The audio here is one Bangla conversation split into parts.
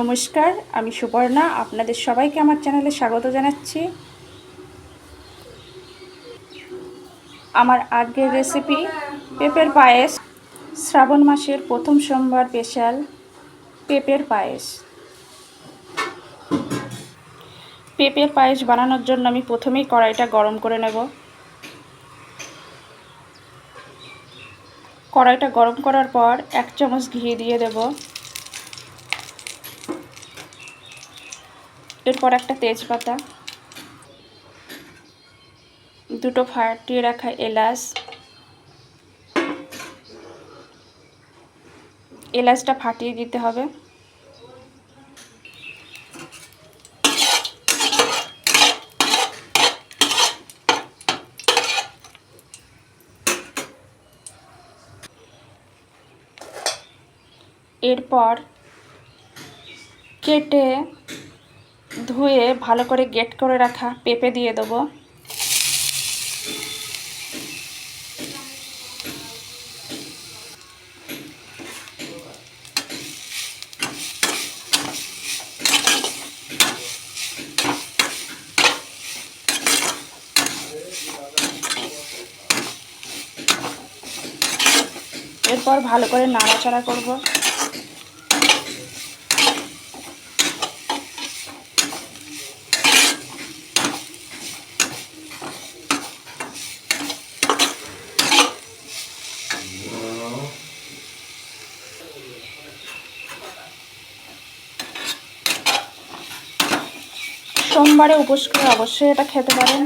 নমস্কার, আমি সুপর্ণা আপনাদের সবাইকে আমার চ্যানেলে স্বাগত জানাচ্ছি। আমার আজকের রেসিপি পেঁপের পায়েস। শ্রাবণ মাসের প্রথম সোমবার স্পেশাল পেঁপের পায়েস। পেঁপের পায়েস বানানোর জন্য আমি প্রথমেই কড়াইটা গরম করে নেব। কড়াইটা গরম করার পর এক চামচ ঘি দিয়ে দেবো। এরপর একটা তেজপাতা। দুটো ফাটিয়ে রাখা এলাচ। এলাচটা ফাটিয়ে দিতে হবে। এরপর কেটে ধুয়ে ভালো করে গেট করে রাখা পেঁপে দিয়ে দেবো। এরপর ভালো করে নাড়াচাড়া করব। সোমবারে উপোস করে অবশ্যই এটা খেতে পারেন।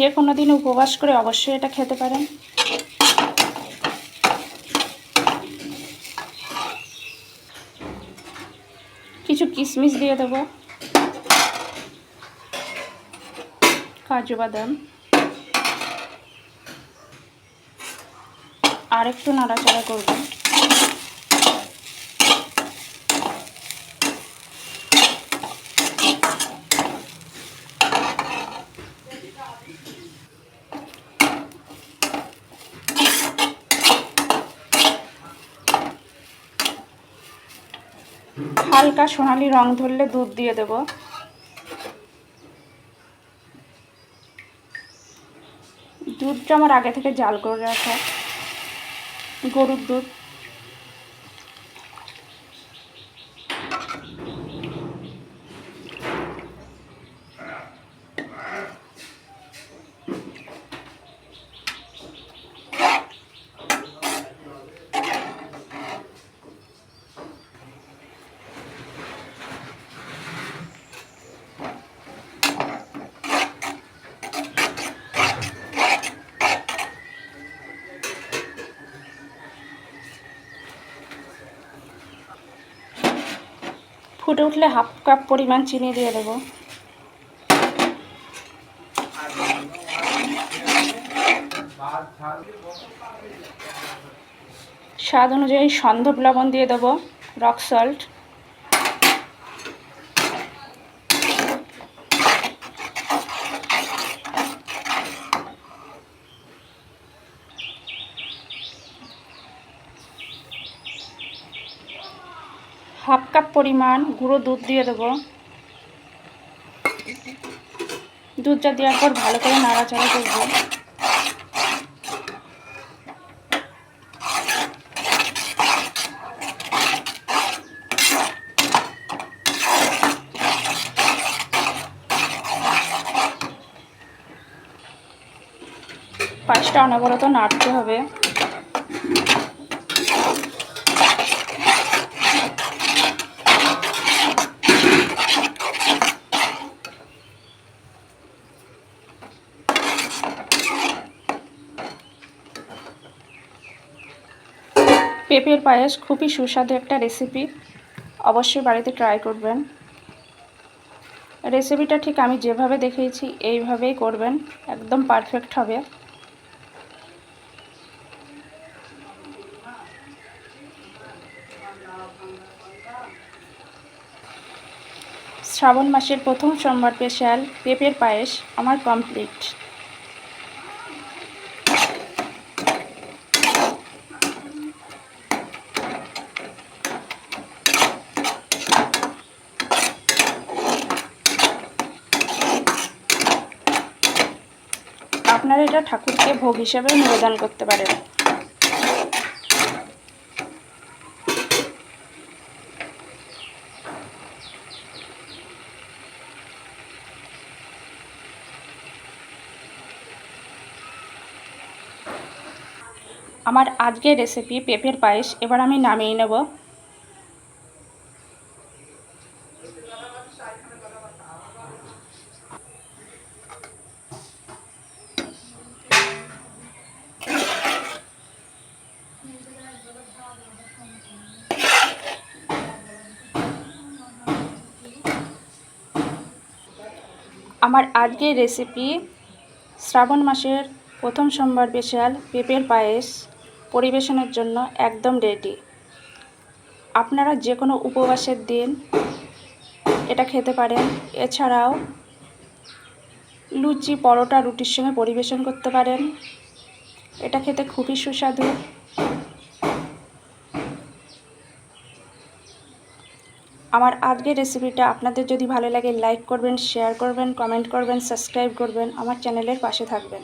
যে কোনো দিন উপবাস করে অবশ্যই এটা খেতে পারেন। কিছু কিশমিশ দিয়ে দেবো। কাজু বাদাম। আর একটু নাড়াচাড়া করব। হালকা সোনালি রং ধরলে দুধ দিয়ে দেব। দুধটা আমার আগে থেকে জাল করে রাখা। গরুর দুধ। ফুটে উঠলে হাফ কাপ পরিমাণ চিনি দিয়ে দেবো। স্বাদ অনুযায়ী সন্ধব লবণ দিয়ে দেবো রক সল্ট হাফ কাপ পরিমাণ গুঁড়ো দুধ দিয়ে দেবো। দুধটা দেওয়ার পর ভালো করে নাড়াচাড়া করব। পাঁচটা অনবরত নাড়তে হবে। পেঁপের পায়েস খুবই সুস্বাদু একটা রেসিপি অবশ্যই বাড়িতে ট্রাই করবেন। রেসিপিটা ঠিক আমি যেভাবে দেখিয়েছি, এইভাবেই করবেন। একদম পারফেক্ট হবে। শ্রাবণ মাসের প্রথম সোমবার স্পেশাল পেঁপের পায়েস আমার কমপ্লিট আপনারা এটা ঠাকুরকে ভোগ হিসেবে নিবেদন করতে পারেন। আমার আজকের রেসিপি পেঁপের পায়েস, এবার আমি নামিয়ে নেব। আমার আজকের রেসিপি শ্রাবণ মাসের প্রথম সোমবার স্পেশাল পেঁপের পায়েস পরিবেশনের জন্য একদম রেডি আপনারা যে কোনো উপবাসের দিন এটা খেতে পারেন। এছাড়াও লুচি, পরোটা, রুটির সঙ্গে পরিবেশন করতে পারেন। এটা খেতে খুবই সুস্বাদু। আমার আজকের রেসিপিটা আপনাদের যদি ভালো লাগে লাইক করবেন শেয়ার করবেন কমেন্ট করবেন সাবস্ক্রাইব করবেন, আমার চ্যানেলের পাশে থাকবেন।